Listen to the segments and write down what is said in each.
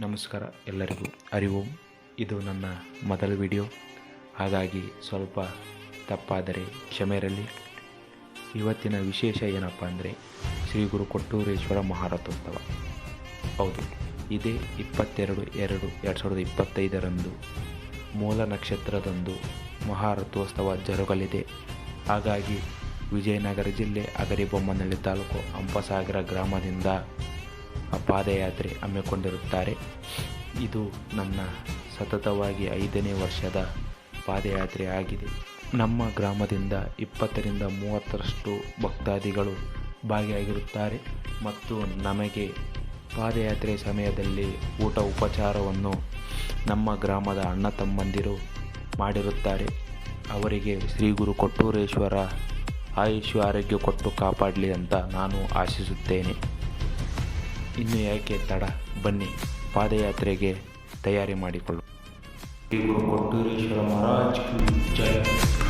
ನಮಸ್ಕಾರ ಎಲ್ಲರಿಗೂ. ಅರಿವು, ಇದು ನನ್ನ ಮೊದಲ ವಿಡಿಯೋ. ಹಾಗಾಗಿ ಸ್ವಲ್ಪ ತಪ್ಪಾದರೆ ಕ್ಷಮೆ ಇರಲಿ. ಇವತ್ತಿನ ವಿಶೇಷ ಏನಪ್ಪ ಅಂದರೆ ಶ್ರೀ ಗುರು ಕೊಟ್ಟೂರೇಶ್ವರ ಮಹಾರಥೋತ್ಸವ. ಹೌದು, ಇದೇ ಇಪ್ಪತ್ತೆರಡು ಎರಡು ಎರಡು ಸಾವಿರದ ಇಪ್ಪತ್ತೈದರಂದು ಮೂಲ ನಕ್ಷತ್ರದಂದು ಮಹಾರಥೋತ್ಸವ ಜರುಗಲಿದೆ. ಹಾಗಾಗಿ ವಿಜಯನಗರ ಜಿಲ್ಲೆ ಅಗರಿಬೊಮ್ಮನಹಳ್ಳಿ ತಾಲೂಕು ಹಂಪಸಾಗರ ಗ್ರಾಮದಿಂದ ಪಾದಯಾತ್ರೆ ಹಮ್ಮಿಕೊಂಡಿರುತ್ತಾರೆ. ಇದು ನನ್ನ ಸತತವಾಗಿ ಐದನೇ ವರ್ಷದ ಪಾದಯಾತ್ರೆ ಆಗಿದೆ. ನಮ್ಮ ಗ್ರಾಮದಿಂದ ಇಪ್ಪತ್ತರಿಂದ ಮೂವತ್ತರಷ್ಟು ಭಕ್ತಾದಿಗಳು ಭಾಗಿಯಾಗಿರುತ್ತಾರೆ ಮತ್ತು ನಮಗೆ ಪಾದಯಾತ್ರೆ ಸಮಯದಲ್ಲಿ ಊಟ ಉಪಚಾರವನ್ನು ನಮ್ಮ ಗ್ರಾಮದ ಅಣ್ಣ ತಮ್ಮಂದಿರು ಮಾಡಿರುತ್ತಾರೆ. ಅವರಿಗೆ ಶ್ರೀ ಗುರು ಕೊಟ್ಟೂರೇಶ್ವರ ಆಯುಷ್ಯ ಆರೋಗ್ಯ ಕೊಟ್ಟು ಕಾಪಾಡಲಿ ಅಂತ ನಾನು ಆಶಿಸುತ್ತೇನೆ. ಇನ್ನು ಯಾಕೆ ತಡ? ಬನ್ನಿ ಪಾದಯಾತ್ರೆಗೆ ತಯಾರಿ ಮಾಡಿಕೊಳ್ಳು ಕೊಟ್ಟೂರೇಶ್ವರ ಮಹಾರಾಜ್ ಕಿ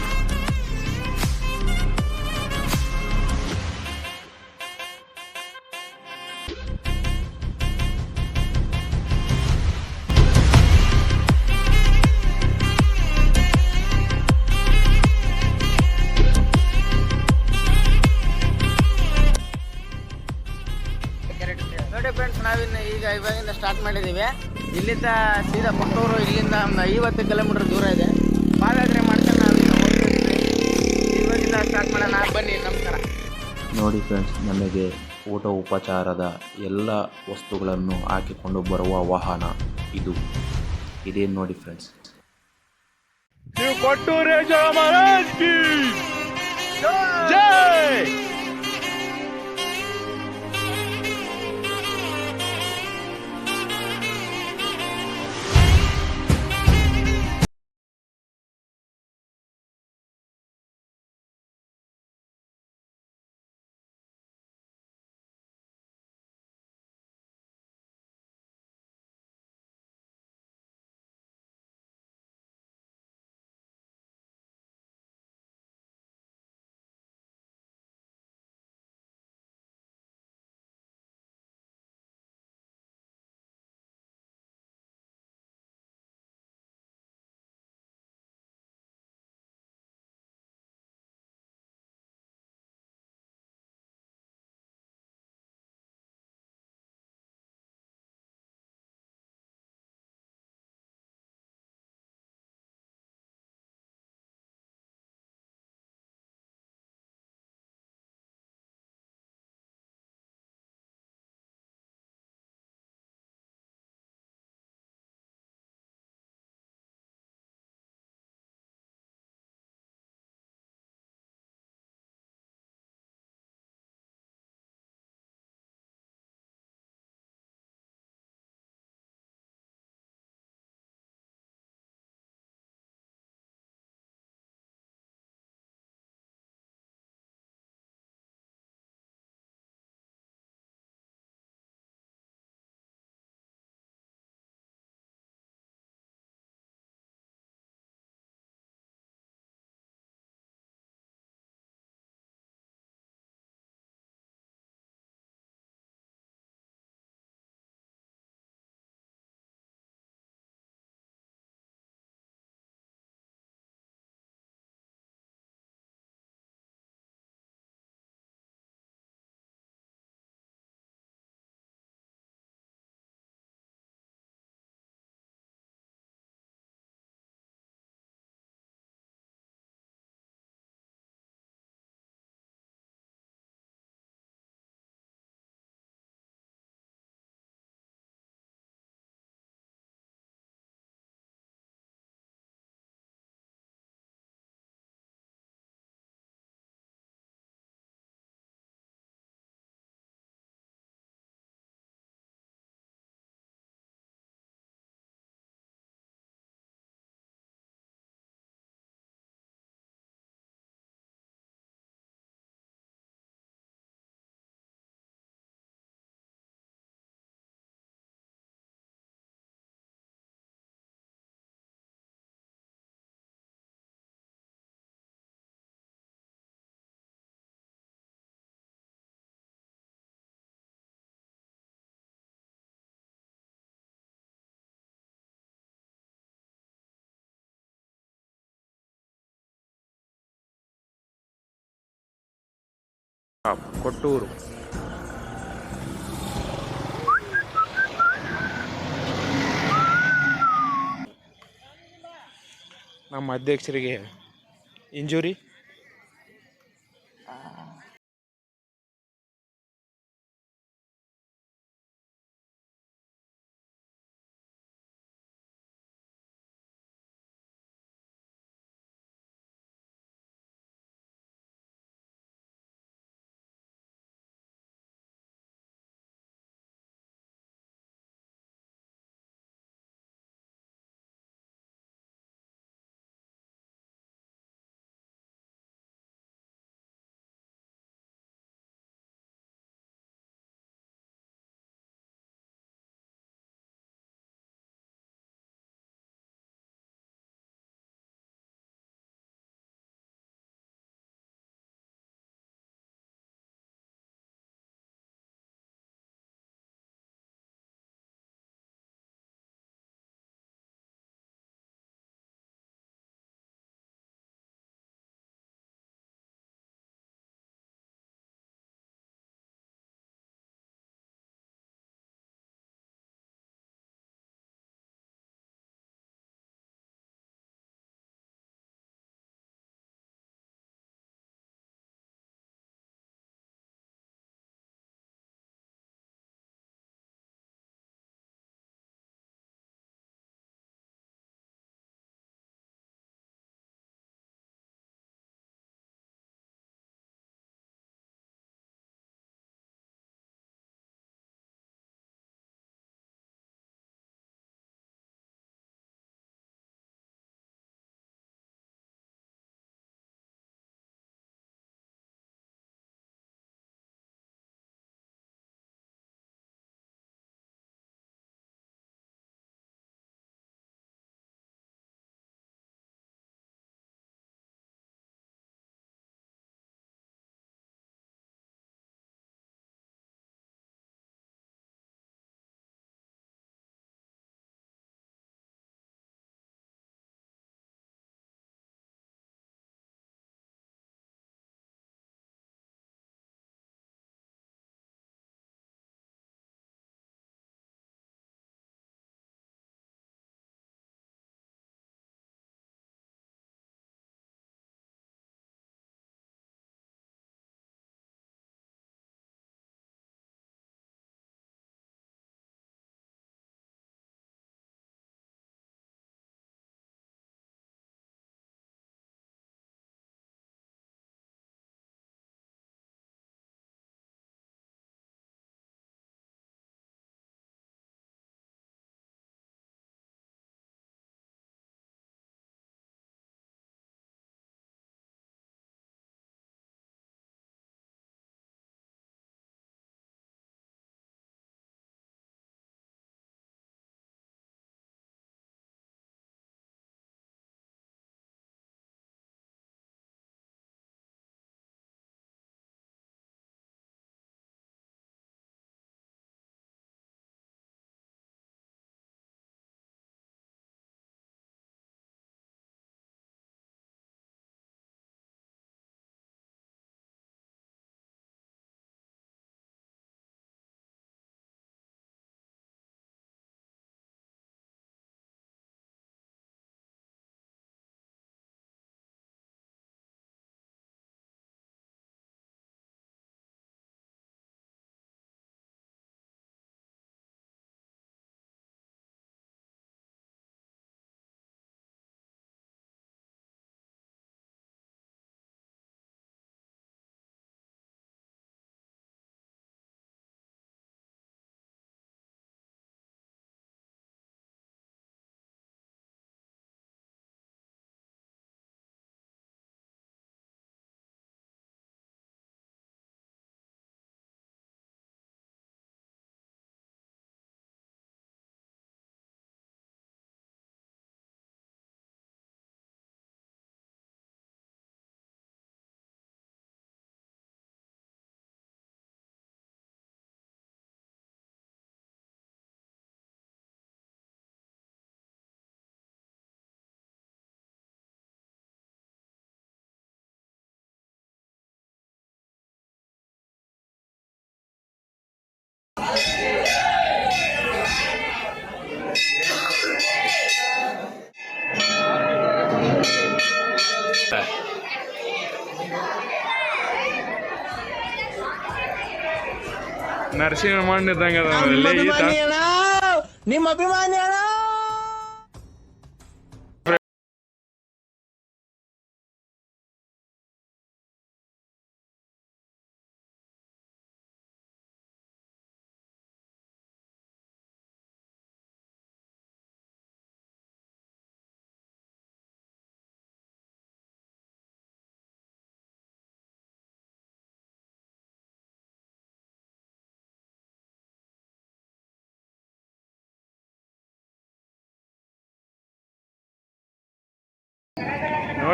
ಮಾಡಿದ್ದೀವಿ ಇಲ್ಲಿಂದ ಸೀದಾ ಕೊಟ್ಟೂರು ಇಲ್ಲಿಂದ ಒಂದು ಐವತ್ತು ಕಿಲೋಮೀಟರ್ ದೂರ ಇದೆ. ಪಾದಯಾತ್ರೆ ಮಾಡ್ಕೊಂಡು ನಾವು ಇವತ್ತಿಂದ ಸ್ಟಾರ್ಟ್ ಮಾಡೋಣ ಬನ್ನಿ ನಮಸ್ಕಾರ. ನೋಡಿ ಫ್ರೆಂಡ್ಸ್ ನಮಗೆ ಊಟ ಉಪಚಾರದ ಎಲ್ಲ ವಸ್ತುಗಳನ್ನು ಹಾಕಿಕೊಂಡು ಬರುವ ವಾಹನ ಇದು. ಇದೇನು ನೋಡಿ ಫ್ರೆಂಡ್ಸ್ ಕೊಟ್ಟೂರೇಶ್ವರ ಮಹಾರಾಜ್ ಕಿ ಜೈ! ಕೊಟ್ಟೂರು. ನಮ್ಮ ಅಧ್ಯಕ್ಷರಿಗೆ ಇಂಜುರಿ. ನರಸಿಂಹ ಮಾಡಿದ್ದಂಗೆ ಅದ ನಿಮ್ಮ ಇಲ್ಲಿ ಈತ. ಅಭಿಮಾನಿ ಅಣ್ಣ ನಿಮ್ಮ ಅಭಿಮಾನಿ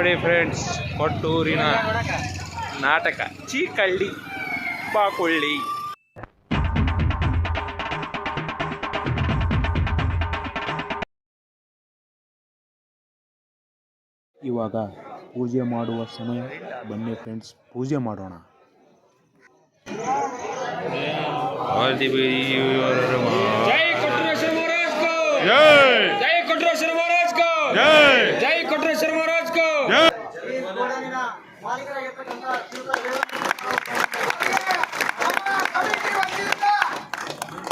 ನೋಡಿ ಫ್ರೆಂಡ್ಸ್ ಕೊಟ್ಟೂರಿನ ನಾಟಕ. ಚೀಕಳ್ಳಿ ಬಾಕೊಳ್ಳಿ. ಇವಾಗ ಪೂಜೆ ಮಾಡುವ ಸಮಯ. ಬನ್ನಿ ಫ್ರೆಂಡ್ಸ್ ಪೂಜೆ ಮಾಡೋಣ. ಜೈ ಕೊಟ್ರೇಶ್ವರ ಮಹಾರಾಜ್ ಜೈ! ಜೈ ಕೊಟ್ರೇಶ್ವರ ಮಹಾರಾಜ್ ಜೈ! ಜೈ ಕೊಟ್ರೇಶ್ವರ ಮಹಾರಾಜ್ ಮಾಲೀಕರಾಗಿರ್ತಕ್ಕಂಥ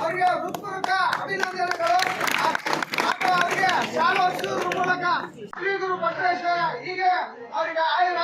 ಅವರಿಗೆ ಹೃತ್ಪೂರ್ವಕ ಅಭಿನಂದನೆಗಳು ಮೂಲಕ ಶ್ರೀ ಗುರು ಹೀಗೆ ಅವರಿಗೆ ಆಯುರ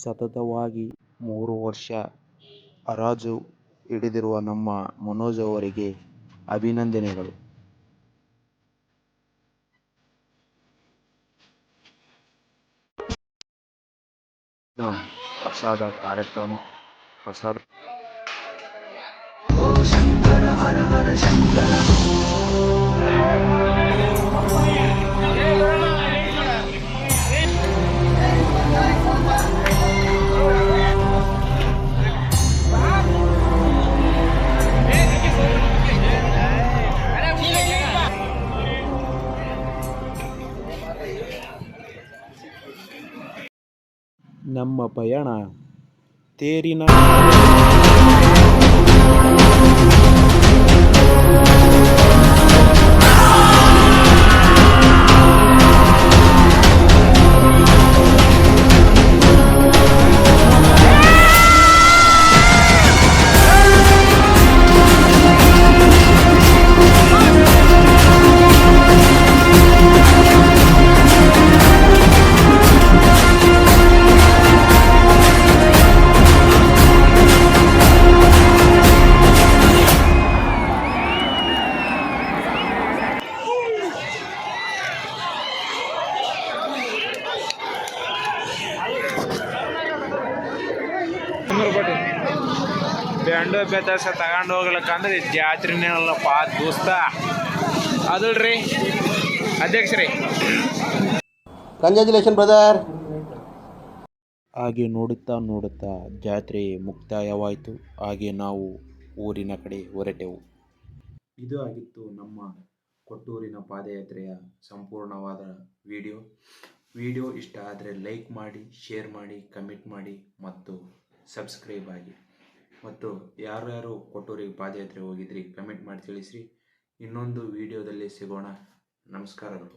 ಸತತವಾಗಿ ಮೂರು ವರ್ಷ ಹರಾಜು ಹಿಡಿದಿರುವ ನಮ್ಮ ಮನೋಜ್ ಅವರಿಗೆ ಅಭಿನಂದನೆಗಳು. ಇದು ಪ್ರಸಾದ ಕಾರ್ಯಕ್ರಮ ಪ್ರಸಾದ ನಮ್ಮ ಪಯಣ ತೇರಿನ ಬೆಂಡು ಬೆದರ್ಸ ತಗೊಂಡು ಹೋಗ್ಲಕ್ಕಂದ್ರೆ ಜಾತ್ರೆನೇನಲ್ಲಪ್ಪ ದೋಸ್ತ. ಅದಲ್ರಿ. ಅಧ್ಯಕ್ಷರೇ. ಕಂಗ್ರ್ಯಾಚುಲೇಷನ್ ಬ್ರದರ್ ಹಾಗೆ ನೋಡುತ್ತಾ ನೋಡುತ್ತಾ ಜಾತ್ರೆ ಮುಕ್ತಾಯವಾಯಿತು. ಹಾಗೆ ನಾವು ಊರಿನ ಕಡೆ ಹೊರಟೆವು. ಇದು ಆಗಿತ್ತು ನಮ್ಮ ಕೊಟ್ಟೂರಿನ ಪಾದಯಾತ್ರೆಯ ಸಂಪೂರ್ಣವಾದ ವಿಡಿಯೋ. ವಿಡಿಯೋ ಇಷ್ಟ ಆದರೆ ಲೈಕ್ ಮಾಡಿ ಶೇರ್ ಮಾಡಿ ಕಮೆಂಟ್ ಮಾಡಿ ಮತ್ತು ಸಬ್ಸ್ಕ್ರೈಬ್ ಆಗಿ. ಮತ್ತು ಯಾರು ಯಾರು ಕೊಟ್ಟೂರಿಗೆ ಪಾದಯಾತ್ರೆ ಹೋಗಿದ್ರಿ ಕಮೆಂಟ್ ಮಾಡಿ ತಿಳಿಸ್ರಿ. ಇನ್ನೊಂದು ವಿಡಿಯೋದಲ್ಲಿ ಸಿಗೋಣ. ನಮಸ್ಕಾರಗಳು.